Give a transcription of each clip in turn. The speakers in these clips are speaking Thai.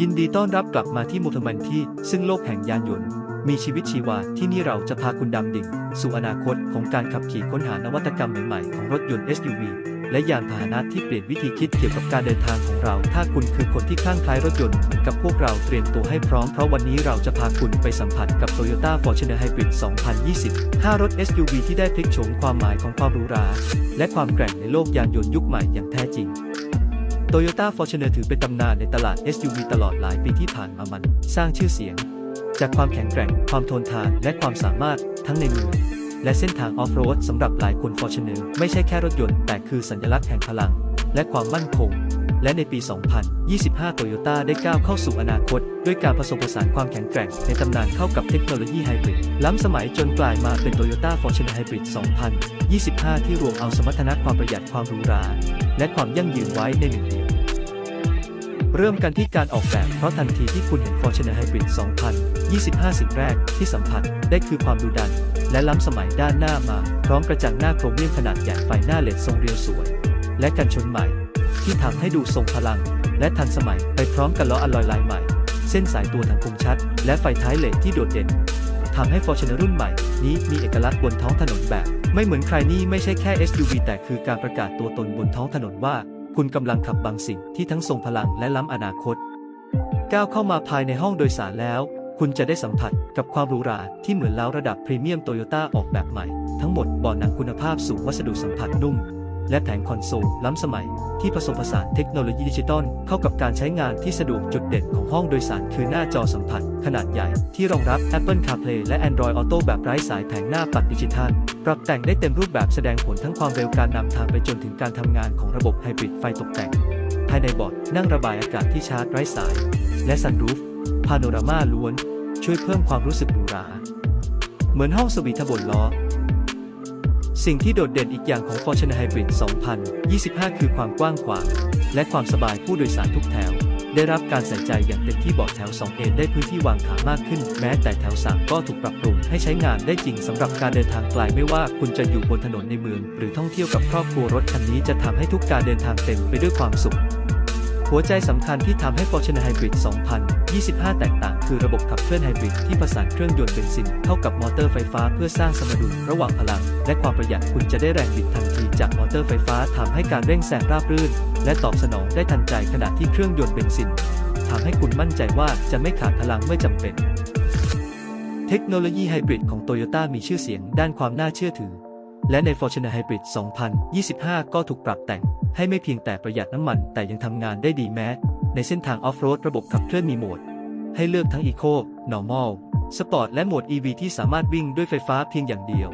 ยินดีต้อนรับกลับมาที่มูทมันที่ ซึ่งโลกแห่งยานยนต์ มีชีวิตชีวาที่นี่เราจะพาคุณดำดิ่ง สู่อนาคตของการขับขี่ค้นหานวัตกรรมใหม่ๆของรถยนต์ SUV และยานพาหนะที่เปลี่ยนวิธีคิดเกี่ยวกับการเดินทางของเรา ถ้าคุณคือคนที่คลั่งไคล้รถยนต์เหมือนกับพวกเราเตรียมตัวให้พร้อม เพราะวันนี้เราจะพาคุณไปสัมผัสกับ Toyota Fortuner Hybrid 2020 5 รถ SUV ที่ได้พลิกโฉมความหมายของความหรูหรา และความแกร่งในโลกยานยนต์ยุคใหม่อย่างแท้จริง Toyota Fortuner ถือเป็นตำนานในตลาด SUV ตลอดหลายปีที่ผ่านมามัน สร้างชื่อเสียง จากความแข็งแกร่ง ความทนทาน และความสามารถทั้งในเมืองและเส้นทางออฟโรดสำหรับหลายคน Fortuner ไม่ใช่แค่รถยนต์ แต่คือสัญลักษณ์แห่งพลัง และความมั่นคง และในปี 2025 Toyota ได้ก้าวเข้าสู่อนาคต ด้วยการผสมผสานความแข็งแกร่งในตำนานเข้ากับเทคโนโลยีไฮบริดล้ำสมัยจนกลายมาเป็น Toyota Fortuner Hybrid 2025 ที่รวมเอาสมรรถนะความประหยัดความหรูหราและความยั่งยืนไว้ในหนึ่งเดียว เริ่มกันที่การออกแบบ เพราะทันทีที่คุณเห็น Fortuner Hybrid 2025 สิ่งแรกที่สัมผัสได้คือความดุดัน และล้ำสมัยด้านหน้ามา พร้อมกระจังหน้าโครเมียมขนาดใหญ่ไฟหน้าเลดทรงเรียวสวย และกันชนใหม่ ที่ทำให้ดูทรงพลัง และทันสมัยไปพร้อมกับล้ออลลอยลายใหม่ เส้นสายตัวทางคมชัด และไฟท้ายเลดที่โดดเด่นทำให้ Fortuner รุ่นใหม่นี้มีเอกลักษณ์บนท้องถนนแบบ ไม่เหมือนใครนี่ไม่ใช่แค่ SUV แต่คือการประกาศตัวตนบนท้องถนนว่า คุณกำลังขับบางสิ่งที่ทั้งทรงพลังและล้ำอนาคต ก้าวเข้ามาภายในห้องโดยสารแล้ว คุณจะได้สัมผัสกับความหรูหราที่เหมือนแล้วระดับพรีเมียมโตโยต้าออกแบบใหม่ ทั้งหมดเบาะหนังคุณภาพสูงวัสดุสัมผัสนุ่ม และแผงคอนโซลล้ำสมัย ที่ผสมผสานเทคโนโลยีดิจิตอลเข้ากับการใช้งานที่สะดวกจุดเด่นของห้องโดยสารคือหน้าจอสัมผัส ขนาดใหญ่ที่รองรับ Apple CarPlay และ Android Auto แบบไร้สายแผงหน้าปัดดิจิทัล ปรับแต่งได้เต็มรูปแบบแสดงผลทั้งความเร็วการนำทางไปจนถึงการทำงานของระบบไฮบริดไฟตกแต่ง ภายในเบาะนั่งระบายอากาศที่ชาร์จไร้สาย และซันรูฟพาโนรามาล้วน ช่วยเพิ่มความรู้สึกหรูหราเหมือนห้องสวีทบนล้อ สิ่งที่โดดเด่นอีกอย่างของ Fortune Hybrid 2025 คือความกว้างขวาง และความสบายผู้โดยสารทุกแถว ได้รับการใส่ใจอย่างเต็มที่เบาะแถว 2A ได้พื้นที่วางขามากขึ้น แม้แต่แถว 3 ก็ถูกปรับปรุงให้ใช้งานได้จริงสำหรับการเดินทางไกลไม่ว่าคุณจะอยู่บนถนนในเมือง หรือท่องเที่ยวกับครอบครัวรถคันนี้จะทำให้ทุกการเดินทางเต็มไปด้วยความสุข หัวใจสำคัญที่ทำให้ Fortune Hybrid 2025 แตกต่าง คือระบบขับเคลื่อนไฮบริดที่ผสานเครื่องยนต์เบนซินเข้ากับมอเตอร์ไฟฟ้าเพื่อสร้างสมดุลระหว่างพลัง และความประหยัดคุณจะได้แรงบิดทันทีจากมอเตอร์ไฟฟ้าทำให้การเร่งแซงราบรื่น และตอบสนองได้ทันใจขณะที่เครื่องยนต์เบนซินทำให้คุณมั่นใจว่าจะไม่ขาดพลังเมื่อจำเป็น เทคโนโลยีไฮบริดของ Toyota มีชื่อเสียงด้านความน่าเชื่อถือ และใน Fortuner Hybrid 2025 ก็ถูกปรับแต่ง ให้ไม่เพียงแต่ประหยัดน้ำมันแต่ยังทำงานได้ดีแม้ ในเส้นทางออฟโรดระบบขับเคลื่อนมีโหมด ให้เลือกทั้ง Eco Normal Sport และโหมด EV ที่สามารถวิ่งด้วยไฟฟ้าเพียงอย่างเดียว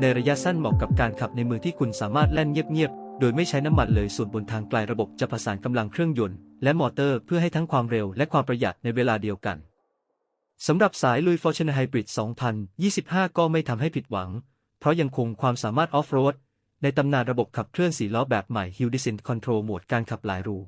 ในระยะสั้นเหมาะกับการขับในเมืองที่คุณสามารถแล่นเงียบๆ โดยไม่ใช้น้ำมันเลยส่วนบนทางไกลระบบจะผสานกำลังเครื่องยนต์และมอเตอร์เพื่อให้ทั้งความเร็วและความประหยัดในเวลาเดียวกันสำหรับสายลุย Fortune Hybrid 2025 ก็ไม่ทำให้ผิดหวัง เพราะยังคงความสามารถออฟโรดในตำนานระบบขับเคลื่อนสี่ล้อแบบใหม่ Hill Descent Control โหมดการขับหลายรู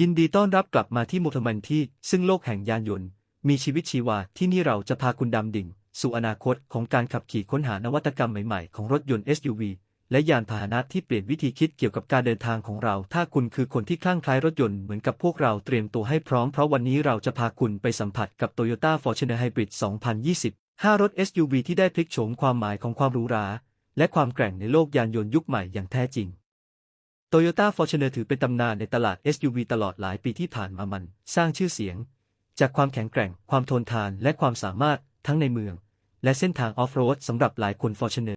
ยินดีต้อนรับกลับมาที่มูทมันที่ ซึ่งโลกแห่งยานยนต์ มีชีวิตชีวาที่นี่เราจะพาคุณดำดิ่ง สู่อนาคตของการขับขี่ค้นหานวัตกรรมใหม่ๆ ของรถยนต์ SUV และยานพาหนะที่เปลี่ยนวิธีคิดเกี่ยวกับการเดินทางของเรา ถ้าคุณคือคนที่คลั่งไคล้รถยนต์เหมือนกับพวกเราเตรียมตัวให้พร้อมเพราะวันนี้เราจะพาคุณไปสัมผัสกับ Toyota Fortuner Hybrid 2020 5 รถ SUV ที่ได้พลิกโฉมความหมายของความหรูหราและความแกร่งในโลกยานยนต์ยุคใหม่อย่างแท้จริง โตโยต้าฟอร์จเนอร์ถือเป็นตำนานในตลาด SUV ตลอดหลายปีที่ผ่านมามัน สร้างชื่อเสียง จากความแข็งแกร่ง ความทนทานและความสามารถทั้งในเมือง และเส้นทางออฟโรดสำหรับหลายคนฟอร์จเนอร์